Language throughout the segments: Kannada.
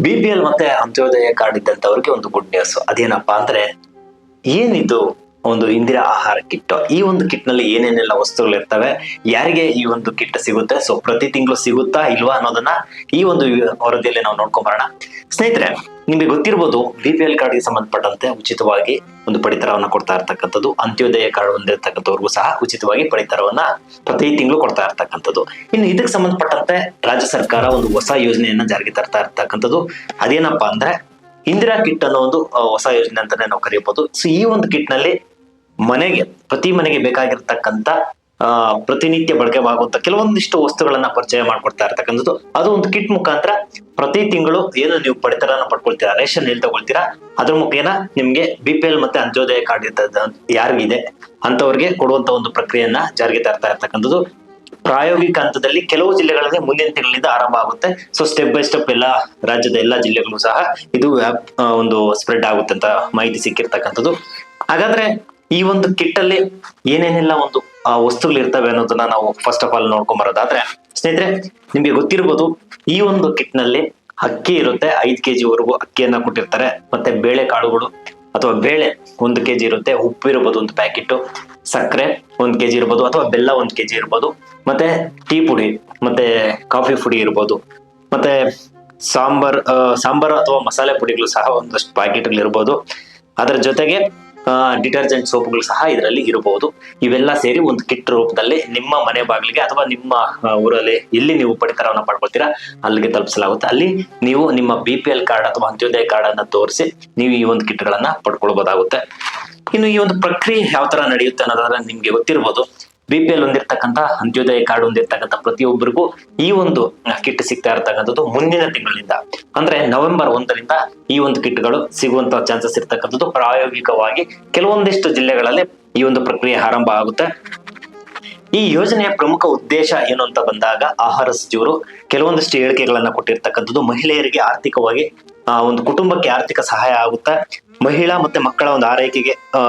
ಬಿ ಪಿ ಎಲ್ ಮತ್ತೆ ಅಂತ್ಯೋದಯ ಕಾರ್ಡ್ ಇದ್ದಂಥವ್ರಿಗೆ ಒಂದು ಗುಡ್ ನ್ಯೂಸ್ ಅದೇನಪ್ಪಾ ಅಂದ್ರೆ ಏನಿದು? ಒಂದು ಇಂದಿರಾ ಆಹಾರ ಕಿಟ್ ಈ ಒಂದು ಕಿಟ್ನಲ್ಲಿ ಏನೇನೆಲ್ಲ ವಸ್ತುಗಳು ಇರ್ತವೆ ಯಾರಿಗೆ ಈ ಒಂದು ಕಿಟ್ ಸಿಗುತ್ತೆ, ಸೊ ಪ್ರತಿ ತಿಂಗಳು ಸಿಗುತ್ತಾ ಇಲ್ವಾ ಅನ್ನೋದನ್ನ ಈ ಒಂದು ವರದಿಯಲ್ಲಿ ನಾವು ನೋಡ್ಕೊಂಬರೋಣ. ಸ್ನೇಹಿತರೆ, ನಿಮಗೆ ಗೊತ್ತಿರ್ಬೋದು, ಬಿ ಪಿ ಎಲ್ ಕಾರ್ಡ್ಗೆ ಸಂಬಂಧಪಟ್ಟಂತೆ ಉಚಿತವಾಗಿ ಒಂದು ಪಡಿತರವನ್ನ ಕೊಡ್ತಾ ಇರ್ತಕ್ಕಂಥದ್ದು, ಅಂತ್ಯೋದಯ ಕಾರ್ಡ್ ಹೊಂದಿರತಕ್ಕಂಥವ್ರಿಗೂ ಸಹ ಉಚಿತವಾಗಿ ಪಡಿತರವನ್ನ ಪ್ರತಿ ತಿಂಗಳು ಕೊಡ್ತಾ ಇರ್ತಕ್ಕಂಥದ್ದು. ಇನ್ನು ಇದಕ್ಕೆ ಸಂಬಂಧಪಟ್ಟಂತೆ ರಾಜ್ಯ ಸರ್ಕಾರ ಒಂದು ಹೊಸ ಯೋಜನೆಯನ್ನ ಜಾರಿಗೆ ತರ್ತಾ ಇರ್ತಕ್ಕಂಥದ್ದು. ಅದೇನಪ್ಪಾ ಅಂದ್ರೆ ಇಂದಿರಾ ಕಿಟ್ ಅನ್ನೋ ಒಂದು ಹೊಸ ಯೋಜನೆ ಅಂತಾನೆ ನಾವು ಕರೆಯಬಹುದು ಸೊ ಈ ಒಂದು ಕಿಟ್ನಲ್ಲಿ ಮನೆಗೆ ಪ್ರತಿ ಮನೆಗೆ ಬೇಕಾಗಿರ್ತಕ್ಕಂಥ ಆ, ಪ್ರತಿನಿತ್ಯ ಬಳಕೆವಾಗುವಂತ ಕೆಲವೊಂದಿಷ್ಟು ವಸ್ತುಗಳನ್ನ ಪರಿಚಯ ಮಾಡ್ಕೊಡ್ತಾ ಇರ್ತಕ್ಕಂಥದ್ದು. ಅದು ಒಂದು ಕಿಟ್ ಮುಖಾಂತರ ಪ್ರತಿ ತಿಂಗಳು ಏನು ನೀವು ಪಡಿತರನ ಪಡ್ಕೊಳ್ತೀರಾ ರೇಷನ್ ಎಲ್ಲಿ ತಗೊಳ್ತೀರಾ ಅದ್ರ ಮುಖೇನ ನಿಮ್ಗೆ ಬಿ ಪಿ ಎಲ್ ಮತ್ತೆ ಅಂತ್ಯೋದಯ ಕಾರ್ಡ್ ಇರ್ತದ ಯಾರಿಗಿದೆ ಅಂತವ್ರಿಗೆ ಕೊಡುವಂತ ಒಂದು ಪ್ರಕ್ರಿಯೆಯನ್ನ ಜಾರಿಗೆ ತರ್ತಾ ಇರ್ತಕ್ಕಂಥದ್ದು. ಪ್ರಾಯೋಗಿಕ ಹಂತದಲ್ಲಿ ಕೆಲವು ಜಿಲ್ಲೆಗಳಲ್ಲಿ ಮುಂದಿನ ತಿಂಗಳಿಂದ ಆರಂಭ ಆಗುತ್ತೆ. ಸೊ ಸ್ಟೆಪ್ ಬೈ ಸ್ಟೆಪ್ ಎಲ್ಲ ರಾಜ್ಯದ ಎಲ್ಲಾ ಜಿಲ್ಲೆಗಳು ಸಹ ಇದು ಒಂದು ಸ್ಪ್ರೆಡ್ ಆಗುತ್ತೆ ಅಂತ ಮಾಹಿತಿ ಸಿಕ್ಕಿರ್ತಕ್ಕಂಥದ್ದು. ಹಾಗಾದ್ರೆ ಈ ಒಂದು ಕಿಟ್ ಅಲ್ಲಿ ಏನೇನೆಲ್ಲ ಒಂದು ಆ, ವಸ್ತುಗಳು ಇರ್ತವೆ ಅನ್ನೋದನ್ನ ನಾವು ಫಸ್ಟ್ ಆಫ್ ಆಲ್ ನೋಡ್ಕೊಂಡ್ ಬರೋದಾದ್ರೆ ಸ್ನೇಹಿತರೆ ನಿಮ್ಗೆ ಗೊತ್ತಿರ್ಬೋದು ಈ ಒಂದು ಕಿಟ್ನಲ್ಲಿ ಅಕ್ಕಿ ಇರುತ್ತೆ ಐದ್ ಕೆಜಿ ವರೆಗೂ ಅಕ್ಕಿಯನ್ನ ಕೊಟ್ಟಿರ್ತಾರೆ. ಮತ್ತೆ ಬೇಳೆ ಕಾಳುಗಳು ಅಥವಾ ಬೇಳೆ ಒಂದು ಕೆಜಿ ಇರುತ್ತೆ ಉಪ್ಪು ಇರ್ಬೋದು ಒಂದು ಪ್ಯಾಕೆಟ್ ಸಕ್ಕರೆ ಒಂದ್ ಕೆಜಿ ಇರ್ಬೋದು ಅಥವಾ ಬೆಲ್ಲ ಒಂದ್ ಕೆಜಿ ಇರ್ಬೋದು ಮತ್ತೆ ಟೀ ಪುಡಿ ಮತ್ತೆ ಕಾಫಿ ಪುಡಿ ಇರ್ಬೋದು ಮತ್ತೆ ಸಾಂಬಾರ್ ಸಾಂಬಾರ್ ಅಥವಾ ಮಸಾಲೆ ಪುಡಿಗಳು ಸಹ ಒಂದಷ್ಟು ಪ್ಯಾಕೆಟ್ಗಳು ಇರ್ಬೋದು ಅದರ ಜೊತೆಗೆ ಡಿಟರ್ಜೆಂಟ್ ಸೋಪ್ಗಳು ಸಹ ಇದರಲ್ಲಿ ಇರಬಹುದು. ಇವೆಲ್ಲ ಸೇರಿ ಒಂದು ಕಿಟ್ ರೂಪದಲ್ಲಿ ನಿಮ್ಮ ಮನೆ ಬಾಗಿಲಿಗೆ ಅಥವಾ ನಿಮ್ಮ ಊರಲ್ಲಿ ಎಲ್ಲಿ ನೀವು ಪಡಿತರವನ್ನ ಪಡ್ಕೊಳ್ತೀರಾ ಅಲ್ಲಿಗೆ ತಲುಪಿಸಲಾಗುತ್ತೆ. ಅಲ್ಲಿ ನೀವು ನಿಮ್ಮ ಬಿ ಪಿ ಎಲ್ ಕಾರ್ಡ್ ಅಥವಾ ಅಂತ್ಯೋದಯ ಕಾರ್ಡ್ ಅನ್ನ ತೋರಿಸಿ ನೀವು ಈ ಒಂದು ಕಿಟ್ಗಳನ್ನ ಪಡ್ಕೊಳ್ಬಹುದಾಗುತ್ತೆ ಇನ್ನು ಈ ಒಂದು ಪ್ರಕ್ರಿಯೆ ಯಾವ ತರ ನಡೆಯುತ್ತೆ ಅನ್ನೋದಾದ್ರೆ ನಿಮ್ಗೆ ಗೊತ್ತಿರ್ಬೋದು. ಬಿ ಪಿ ಎಲ್ ಹೊಂದಿರ್ತಕ್ಕಂಥ ಅಂತ್ಯೋದಯ ಕಾರ್ಡ್ ಹೊಂದಿರ್ತಕ್ಕಂಥ ಪ್ರತಿಯೊಬ್ಬರಿಗೂ ಈ ಒಂದು ಕಿಟ್ ಸಿಗ್ತಾ ಇರತಕ್ಕಂಥದ್ದು ಮುಂದಿನ ತಿಂಗಳಿಂದ. ಅಂದ್ರೆ ನವೆಂಬರ್ ಒಂದರಿಂದ ಈ ಒಂದು ಕಿಟ್ಗಳು ಸಿಗುವಂತ ಚಾನ್ಸಸ್ ಇರ್ತಕ್ಕಂಥದ್ದು ಪ್ರಾಯೋಗಿಕವಾಗಿ ಕೆಲವೊಂದಿಷ್ಟು ಜಿಲ್ಲೆಗಳಲ್ಲಿ ಈ ಒಂದು ಪ್ರಕ್ರಿಯೆ ಆರಂಭ ಆಗುತ್ತೆ. ಈ ಯೋಜನೆಯ ಪ್ರಮುಖ ಉದ್ದೇಶ ಏನು ಅಂತ ಬಂದಾಗ ಆಹಾರ ಸಚಿವರು ಕೆಲವೊಂದಿಷ್ಟು ಹೇಳಿಕೆಗಳನ್ನ ಕೊಟ್ಟಿರ್ತಕ್ಕಂಥದ್ದು ಮಹಿಳೆಯರಿಗೆ ಆರ್ಥಿಕವಾಗಿ ಆ, ಒಂದು ಕುಟುಂಬಕ್ಕೆ ಆರ್ಥಿಕ ಸಹಾಯ ಆಗುತ್ತೆ. ಮಹಿಳಾ ಮತ್ತೆ ಮಕ್ಕಳ ಒಂದು ಆರೈಕೆಗೆ ಆ,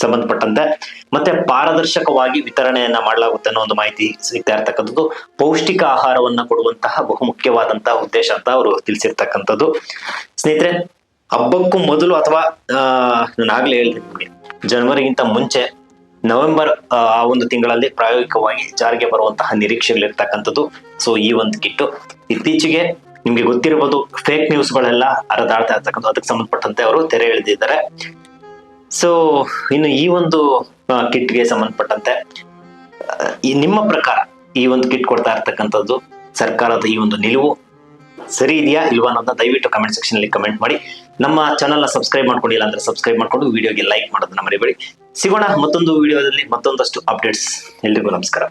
ಸಂಬಂಧಪಟ್ಟಂತೆ. ಮತ್ತೆ ಪಾರದರ್ಶಕವಾಗಿ ವಿತರಣೆಯನ್ನ ಮಾಡಲಾಗುತ್ತೆ ಅನ್ನೋ ಒಂದು ಮಾಹಿತಿ ಸಿಗ್ತಾ ಇರ್ತಕ್ಕಂಥದ್ದು. ಪೌಷ್ಟಿಕ ಆಹಾರವನ್ನ ಕೊಡುವಂತಹ ಬಹುಮುಖ್ಯವಾದಂತಹ ಉದ್ದೇಶ ಅಂತ ಅವರು ತಿಳಿಸಿರ್ತಕ್ಕಂಥದ್ದು. ಸ್ನೇಹಿತರೆ, ಹಬ್ಬಕ್ಕೂ ಮೊದಲು ಅಥವಾ ನಾನು ಆಗ್ಲೇ ಹೇಳಿದೆ ನಿಮಗೆ, ಜನವರಿಗಿಂತ ಮುಂಚೆ ನವೆಂಬರ್, ಆ ಆ ಒಂದು ತಿಂಗಳಲ್ಲಿ ಪ್ರಾಯೋಗಿಕವಾಗಿ ಜಾರಿಗೆ ಬರುವಂತಹ ನಿರೀಕ್ಷೆಗಳಿರ್ತಕ್ಕಂಥದ್ದು. ಸೊ, ಈ ಒಂದು ಕಿಟ್ಟು. ಇತ್ತೀಚೆಗೆ ನಿಮ್ಗೆ ಗೊತ್ತಿರಬಹುದು ಫೇಕ್ ನ್ಯೂಸ್ಗಳೆಲ್ಲ ಹರಿದಾಡ್ತಾ ಇರ್ತಕ್ಕಂಥ ಅದಕ್ಕೆ ಸಂಬಂಧಪಟ್ಟಂತೆ ಅವರು ತೆರೆ ಎಳೆದಿದ್ದಾರೆ. ಸೊ ಇನ್ನು ಈ ಒಂದು ಕಿಟ್ಗೆ ಸಂಬಂಧಪಟ್ಟಂತೆ ನಿಮ್ಮ ಪ್ರಕಾರ ಈ ಒಂದು ಕಿಟ್ ಕೊಡ್ತಾ ಇರ್ತಕ್ಕಂಥದ್ದು ಸರ್ಕಾರದ ಈ ಒಂದು ನಿಲುವು ಸರಿ ಇದೆಯಾ ಇಲ್ವಾ ಅನ್ನೋದನ್ನ ದಯವಿಟ್ಟು ಕಮೆಂಟ್ ಸೆಕ್ಷನ್ ಅಲ್ಲಿ ಕಮೆಂಟ್ ಮಾಡಿ. ನಮ್ಮ ಚಾನಲ್ನ ಸಬ್ಸ್ಕ್ರೈಬ್ ಮಾಡ್ಕೊಂಡಿಲ್ಲ ಅಂದ್ರೆ ಸಬ್ಸ್ಕ್ರೈಬ್ ಮಾಡ್ಕೊಂಡು ವಿಡಿಯೋಗೆ ಲೈಕ್ ಮಾಡೋದನ್ನ ಮರಿಬೇಡಿ. ಸಿಗೋಣ ಮತ್ತೊಂದು ವಿಡಿಯೋದಲ್ಲಿ ಮತ್ತೊಂದಷ್ಟು ಅಪ್ಡೇಟ್ಸ್ ಎಲ್ರಿಗೂ ನಮಸ್ಕಾರ.